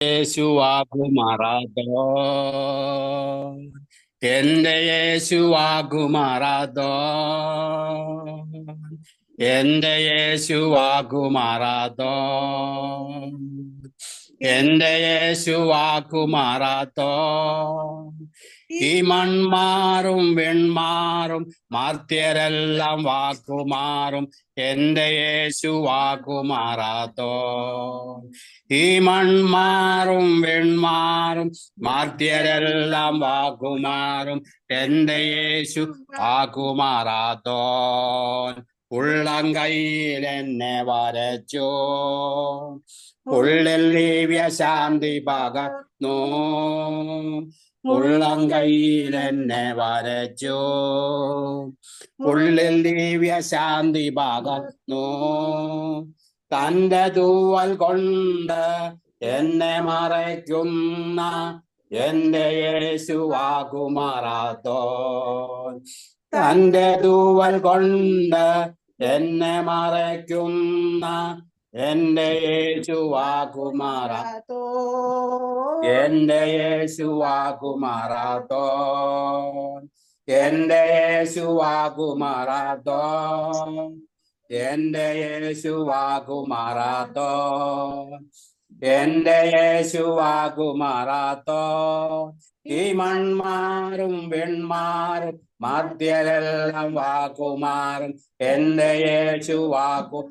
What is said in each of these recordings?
യേശുവാകുമാറാതോ എന്റെ യേശുവാകുമാറാതോ എന്റെ യേശുവാകുമാറാതോ എന്റെ യേശുവാകുമാറാതോ ഈ മൺമാറും വെൺമാറും മാർത്യരെല്ലാം വാക്കുമാറും എന്റെ യേശു വാക്കുമാറാത്തോ ഈ മൺമാറും വെൺമാറും മാർത്യരെല്ലാം വാക്കുമാറും എന്റെ യേശു വാക്കുമാറാത്തോ ഉള്ളം കയ്യിൽ എന്നെ വരച്ചു ഉള്ളിൽ ദിവ്യ ശാന്തി പകർന്നു. ഉള്ളം കയ്യിൽ എന്നെ വരച്ചു ഉള്ളിൽ ദിവ്യ ശാന്തി പകർന്നു. തന്റെ തൂവൽ കൊണ്ട് എന്നെ മറയ്ക്കുന്ന എന്റെ യേശുവാകുമാറാത്തോ തന്റെ തൂവൽ കൊണ്ട് എന്നെ മറയ്ക്കുന്ന എന്റെ യേശുവാകുമാറാത്തോ. എന്റെ യേശുവാകുമാറാത്തോ. എന്റെ യേശുവാകുമാറാത്തോ. എന്റെ യേശുവാകുമാറാത്തോ. എന്റെ യേശുവാകുമാറാത്തോ ഈ മൺമാറും വെൺമാറും മധ്യരെല്ലാം വാകുമാറും എന്റെ യേശുവാകുമാറാത്തോ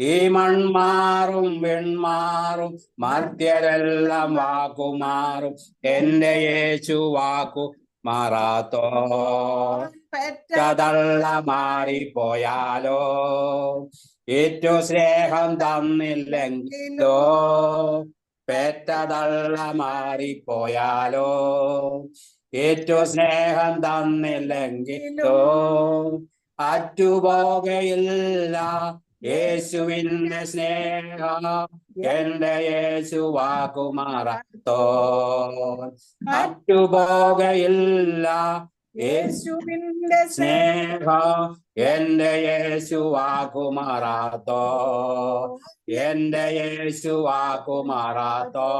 ഈ മൺമാറും വെൺമാറും മധ്യരെല്ലാം വാകുമാറും എന്റെ യേശു വാക്കു മാറാത്തോ? പെറ്റതള്ള മാറിപ്പോയാലോ ഏറ്റു സ്നേഹം തന്നില്ലെങ്കിലോ? പെറ്റതള്ള മാറിപ്പോയാലോ ഏറ്റു സ്നേഹം തന്നില്ലെങ്കിലോ? അറ്റുപോകയില്ല യേശുവിന്റെ സ്നേഹം. എന്റെ അറ്റുപോകയില്ല യേശുവിന്റെ സ്നേഹം എന്റെ യേശു വാക്കുമാറാത്തോ എന്റെ യേശു വാക്കുമാറാത്തോ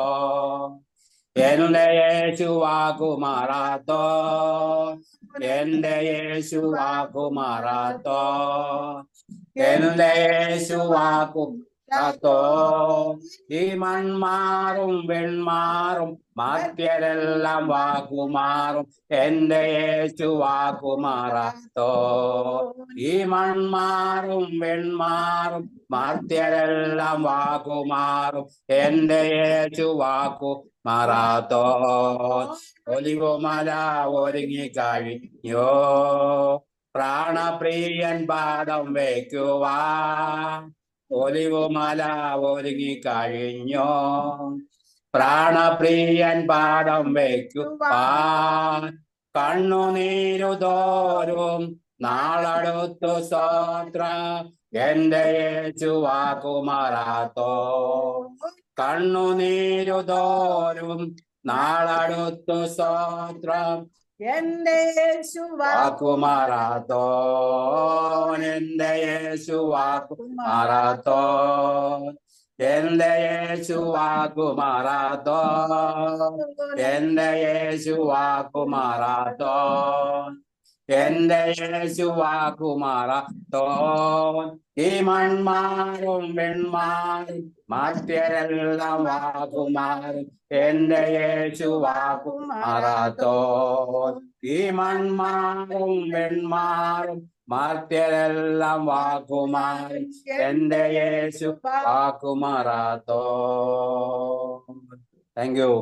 എന്റെ യേശു വാക്കുമാറാത്തോ എന്റെ യേശു വാക്കുമാറാത്തോ എന്റെ യേശു വാക്കുമാറാത്തോ ഈ മൺമാറും വെൺമാറും മാത്യരെല്ലാം വാക്കുമാറും എന്റെ യേശു വാക്കുമാറാത്തോ ഈ മൺമാറും വെൺമാറും മാത്യരെല്ലാം വാക്കുമാറും എന്റെ യേശു വാക്കു മാറാത്തോ ഒലിവുമല ഒരുങ്ങി കഴിഞ്ഞോ? പ്രാണപ്രിയൻ പാദം വയ്ക്കുവാ ഒലിവുമല ഒരുങ്ങി കഴിഞ്ഞോ? പ്രാണപ്രിയൻ പാടം വയ്ക്കുവാൻ കണ്ണുനീരു തോരും നാളടുത്തു സ്വത്ര. എന്റെ ചുവാകുമാറാത്തോ കണ്ണുനീരു തോരും നാളടുത്തു സ്വത്രം. എന്റെ യേശുവാ വാക്കുമാറാത്തോ എന്റെ യേശു വാക്കുമാറാത്തോ എന്റെ യേശു വാക്കുമാറാത്തോ എന്റെ യേശു വാക്കുമാറാത്തോ എന്റെ യേശു തോൻ ഈ മൺമാറും വെൺമാറും മാറ്റരെല്ലാം വാകുമാറും. എന്റെ യേശു തോൻ ഈ മൺമാറും വെൺമാറും മാറ്റരെല്ലാം വാക്കുമാറും എന്റെ യേശു വാക്കുമാറാത്തോ താങ്ക് യു